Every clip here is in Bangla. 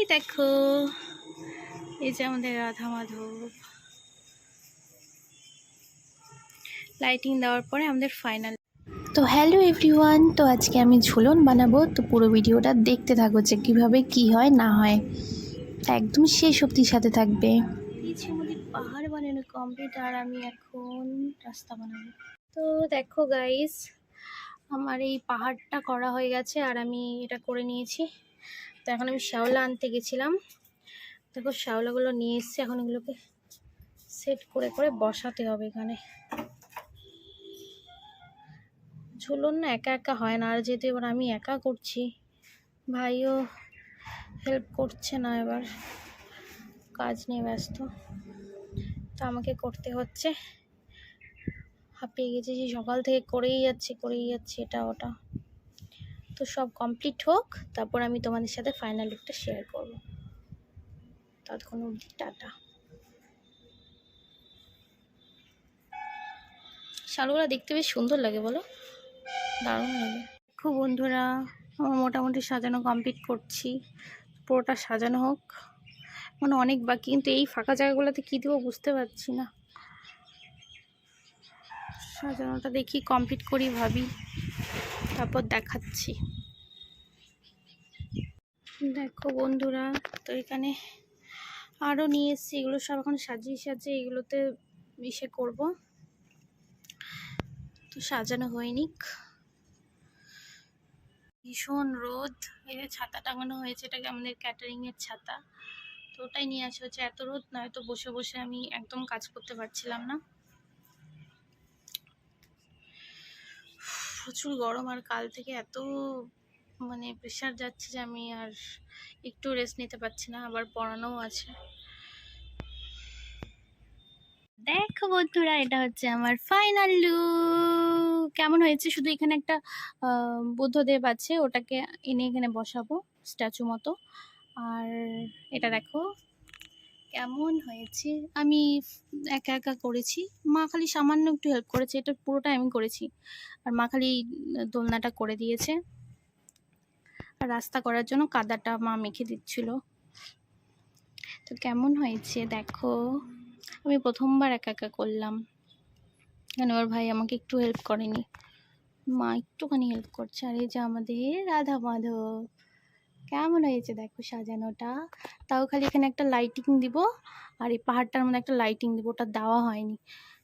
এই দেখো। এই যে আমাদের রাধা মাধব। লাইটিং দেওয়ার পরে আমাদের ফাইনাল তো হ্যালো এভরিওয়ান তো আজকে আমি ঝুলন বানাবো। তো পুরো ভিডিওটা দেখতে থাকো যে কীভাবে কি হয় না হয়। একদম শেষ অবধির সাথে থাকবে। আমাদের পাহাড় বানানো কমপ্লিট আর আমি এখন রাস্তা বানাবো। তো দেখো গাইস আমার এই পাহাড়টা করা হয়ে গেছে আর আমি এটা করে নিয়েছি। তো এখন আমি শ্যাওলা আনতে গেছিলাম। দেখো শ্যাওলাগুলো নিয়ে এসছি, এখন এগুলোকে সেট করে করে বসাতে হবে এখানে। ঝুলন না, একা একা হয় না। আর যেহেতু এবার আমি একা করছি, ভাইও হেল্প করছে না এবার। কাজ নিয়ে ব্যস্ত। তো আমাকে করতে হচ্ছে। হাঁপিয়ে গেছি সকাল থেকে করেই যাচ্ছি করেই যাচ্ছি, এটা ওটা। তো সব কমপ্লিট হোক, তারপর আমি তোমাদের সাথে ফাইনাল লুকটা শেয়ার করব। ততক্ষণ অবধি টাটা। শালগুলো দেখতে বেশ সুন্দর লাগে, বলো? দারুণ লাগে। খুব বন্ধুরা, আমার মোটামুটি সাজানো কমপ্লিট করছি। পুরোটা সাজানো হোক। মানে অনেক বাকি, কিন্তু এই ফাঁকা জায়গাগুলোতে কী দেবো বুঝতে পারছি না। সাজানোটা দেখি কমপ্লিট করি ভাবি। তারপর দেখাচ্ছি। দেখো বন্ধুরা, তো এখানে আরও নিয়ে এসেছি, এগুলো সব এখন সাজিয়ে সাজিয়ে এগুলোতে ইসে করব। তো সাজানো হয়নি। ভীষণ রোদ, এই যে ছাতা টাঙানো হয়েছে, এটাকে আমাদের ক্যাটারিংয়ের ছাতা। তো ওটাই নিয়ে আসা হচ্ছে। এত রোদ, নয়তো বসে বসে আমি একদম কাজ করতে পারছিলাম না। প্রচুর গরম আর কাল থেকে এত মানে প্রেশার যাচ্ছে যে আমি আর একটু রেস্ট নিতে পারছি না, আবার পড়ানোও আছে। দেখো বন্ধুরা, এটা হচ্ছে আমার ফাইনাল লুক কেমন হয়েছে? শুধু এখানে একটা বুদ্ধদেব আছে, ওটাকে এনে এখানে বসাবো স্ট্যাচু মতো। আর এটা দেখো কেমন হয়েছে? আমি একা একা করেছি। মা খালি সামান্য একটু হেল্প করেছে। এটা পুরোটাই আমি করেছি। আর মা খালি দোলনাটা করে দিয়েছে। আর রাস্তা করার জন্য কাদাটা মা মেখে দিচ্ছিল। তো কেমন হয়েছে দেখো। আমি প্রথমবার একা একা করলাম। কেন ওর ভাই আমাকে একটু হেল্প করেনি। মা একটুখানি হেল্প করছে। আর এই যে আমাদের, রাধা মাধব। কেমন হয়েছে দেখো সাজানোটা? তাও খালি এখানে একটা লাইটিং দিব, আর এই পাহাড়টার মধ্যে একটা লাইটিং দিব, ওটা দেওয়া হয়নি।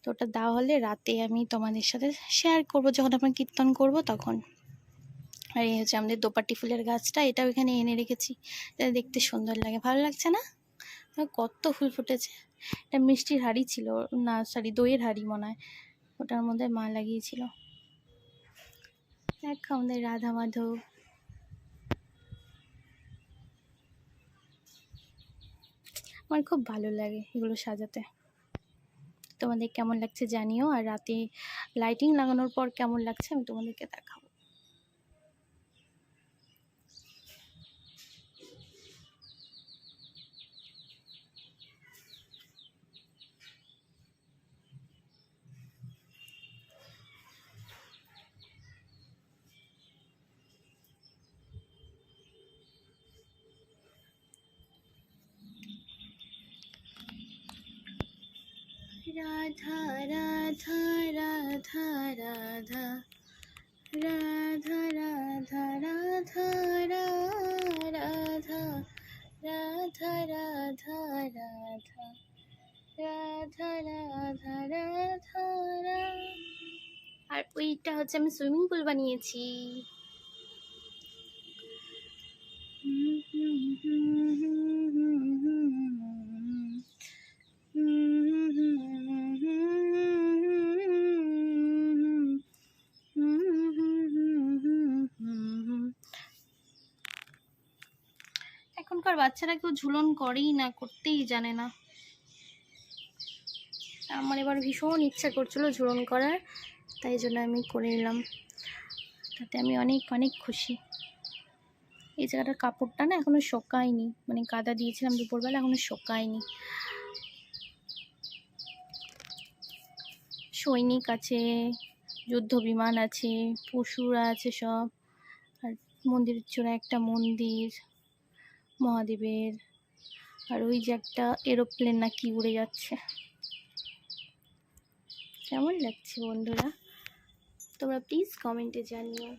তো ওটা দেওয়া হলে রাতে আমি তোমাদের সাথে শেয়ার করব, যখন আমরা কীর্তন করব তখন। আর এই হচ্ছে আমাদের দোপাটি ফুলের গাছটা, এটাও এখানে এনে রেখেছি। এটা দেখতে সুন্দর লাগে, ভালো লাগছে না? কত ফুল ফুটেছে। এটা মিষ্টির হাড়ি ছিল, না সরি দইয়ের হাড়ি মনে হয়। ওটার মধ্যে মা লাগিয়েছিল। দেখ আমাদের রাধা মাধব। আমার খুব ভালো লাগে এগুলো সাজাতে। তোমাদের কেমন লাগছে জানিও, আর রাতে লাইটিং লাগানোর পর কেমন লাগছে আমি তোমাদেরকে দেখাবো রাধা রাধা রাধা রাধা। রাধা রাধা রাধা রাধা রাধা। রাধা রাধা রাধা। রাধা রাধা আর ওইটা হচ্ছে আমি সুইমিং পুল বানিয়েছি। হুম হুম হুম। এখনকার বাচ্চারা কেউ ঝুলন করেই না, করতেই জানে না। আমার এবার ভীষণ ইচ্ছা করছিল ঝুলন করার, তাই জন্য আমি করে নিলাম। তাতে আমি অনেক অনেক খুশি। এই জায়গাটার কাপড়টা না এখনও শোকায়নি মানে কাদা দিয়েছিলাম দুপুরবেলা, এখনও শোকায়নি। সৈনিক আছে, যুদ্ধ বিমান আছে, পশুরা আছে সব, আর মন্দিরের চূড়া একটা মন্দির। মহাদেবের। আর ওই যে একটা এরোপ্লেন না কি উড়ে যাচ্ছে। কেমন লাগছে বন্ধুরা? তোমরা প্লিজ কমেন্টে জানিও।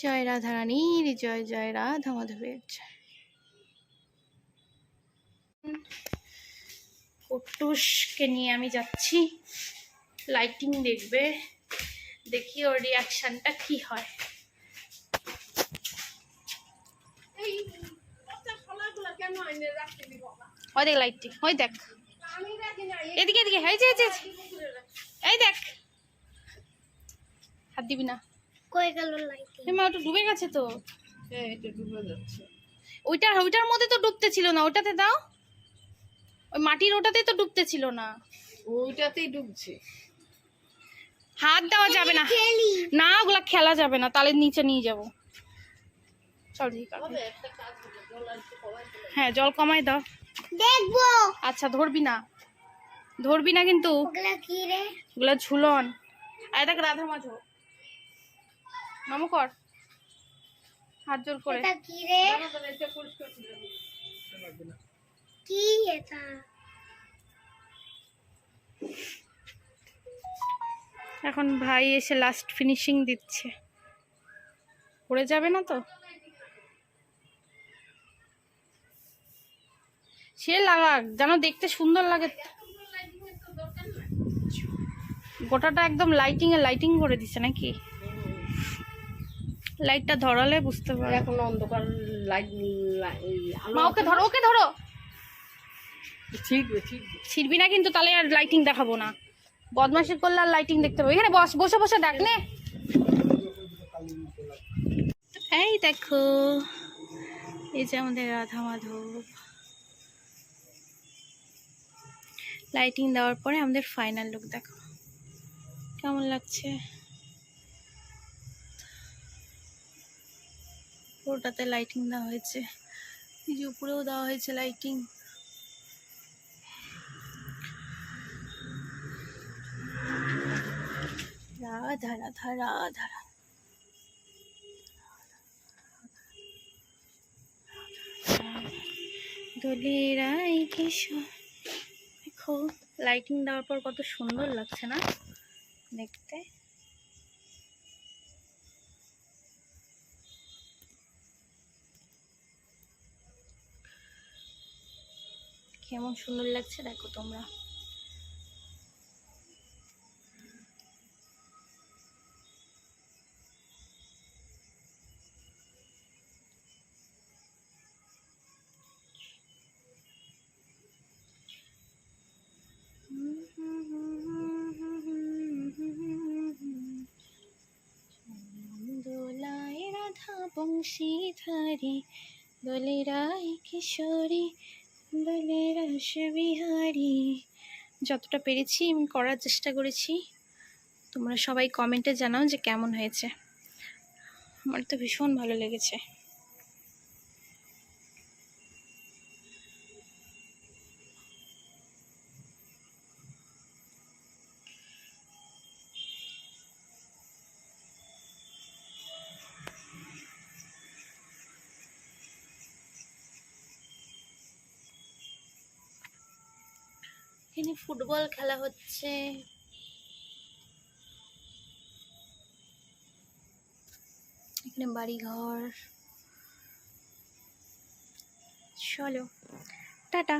জয় রাধারানীর জয় জয় রাধা মাধবের জয়। কটুসকে নিয়ে আমি যাচ্ছি। লাইটিং দেখবে দেখি ওর রিয়াকশনটা কি হয়। ওই দেখ লাইটটি ওই দেখ। এদিকে এদিকে যে। এই দেখ। হাত দিবি না। কই গেল লাইটিং মা ওটা ডুবে গেছে তো? হ্যাঁ এটা ডুবে যাচ্ছে। ওইটার ওইটার মধ্যে তো ডুবতে ছিল না ওটাতে দাও। ওই মাটির ওটাতে তো ডুবতে ছিল না। ওইটাতেই ডুবছে। হাত দেওয়া যাবে না। না ওগুলা খেলা যাবে না তাহলে নিচে নিয়ে যাব। চল হ্যাঁ জল কমাই দাও। দেখব। আচ্ছা ধরবি না। ধরবি না কিন্তু। ওগুলা কি ওগুলা ঝুলন। আর দেখ রাধা মাঝো। মামু কর। হাত জোর করে। এটা কি রে। কি এটা? এখন ভাই এসে লাস্ট ফিনিশিং দিচ্ছে। পড়ে যাবে না তো? সে লাগাক যেন দেখতে সুন্দর লাগে। গোটাটা একদম লাইটিং এ লাইটিং করে দিছে নাকি? লাইটটা ধরালে বুঝতে পারবে। এখন অন্ধকার লাইট মা ওকে ধরো ওকে ধরো। ঠিক ঠিক ছিড়বি না কিন্তু তাহলে আর লাইটিং দেখাবো না। বদমাশি করলে আর লাইটিং দেখতে পাবো। এখানে বস বসে বসে দেখ নে। এই দেখো এই যে আমাদের রাধা মাধব। লাইটিং দেওয়ার পরে আমাদের ফাইনাল লুক দেখো। কেমন লাগছে? পুরোটাতে লাইটিং দেওয়া হয়েছে। এই যে উপরেও দেওয়া হয়েছে লাইটিং রাধা রাধা রাধা দেখো লাইটিং দেওয়ার পর কত সুন্দর লাগছে না? দেখতে। কেমন সুন্দর লাগছে দেখো তোমরা। বংশীধারী দোলে রায় কিশোরী বিহারী। যতটা পেরেছি, আমি করার চেষ্টা করেছি। তোমরা সবাই কমেন্টে জানাও যে কেমন হয়েছে। আমার তো ভীষণ ভালো লেগেছে। এখানে ফুটবল খেলা হচ্ছে। এখানে বাড়ি ঘর চলো টাটা।